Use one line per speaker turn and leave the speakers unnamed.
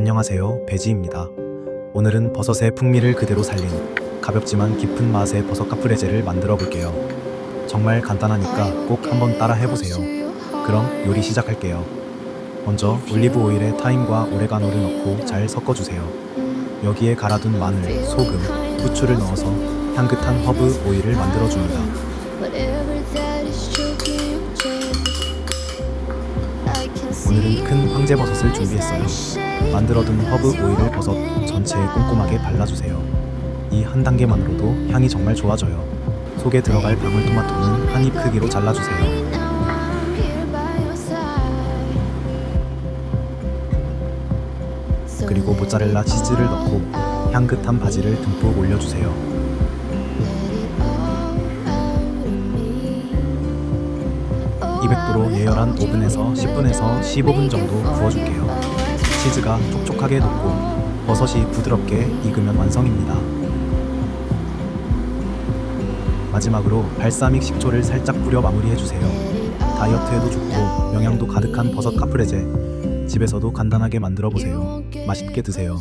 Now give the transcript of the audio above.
안녕하세요. 베지입니다. 오늘은 버섯의 풍미를 그대로 살린 가볍지만 깊은 맛의 버섯 카프레제를 만들어 볼게요. 정말 간단하니까 꼭 한번 따라 해보세요. 그럼 요리 시작할게요. 먼저 올리브 오일에 타임과 오레가노를 넣고 잘 섞어주세요. 여기에 갈아둔 마늘, 소금, 후추를 넣어서 향긋한 허브 오일을 만들어줍니다. 오늘은 큰 황제버섯을 준비했어요. 만들어둔 허브 오일을 버섯 전체에 꼼꼼하게 발라주세요. 이 한 단계만으로도 향이 정말 좋아져요. 속에 들어갈 방울토마토는 한 입 크기로 잘라주세요. 그리고 모짜렐라 치즈를 넣고 향긋한 바지를 듬뿍 올려주세요. 200도로 예열한 오븐에서 10분에서 15분 정도 구워줄게요. 치즈가 촉촉하게 녹고 버섯이 부드럽게 익으면 완성입니다. 마지막으로 발사믹 식초를 살짝 뿌려 마무리해주세요. 다이어트에도 좋고 영양도 가득한 버섯 카프레제 집에서도 간단하게 만들어 보세요. 맛있게 드세요.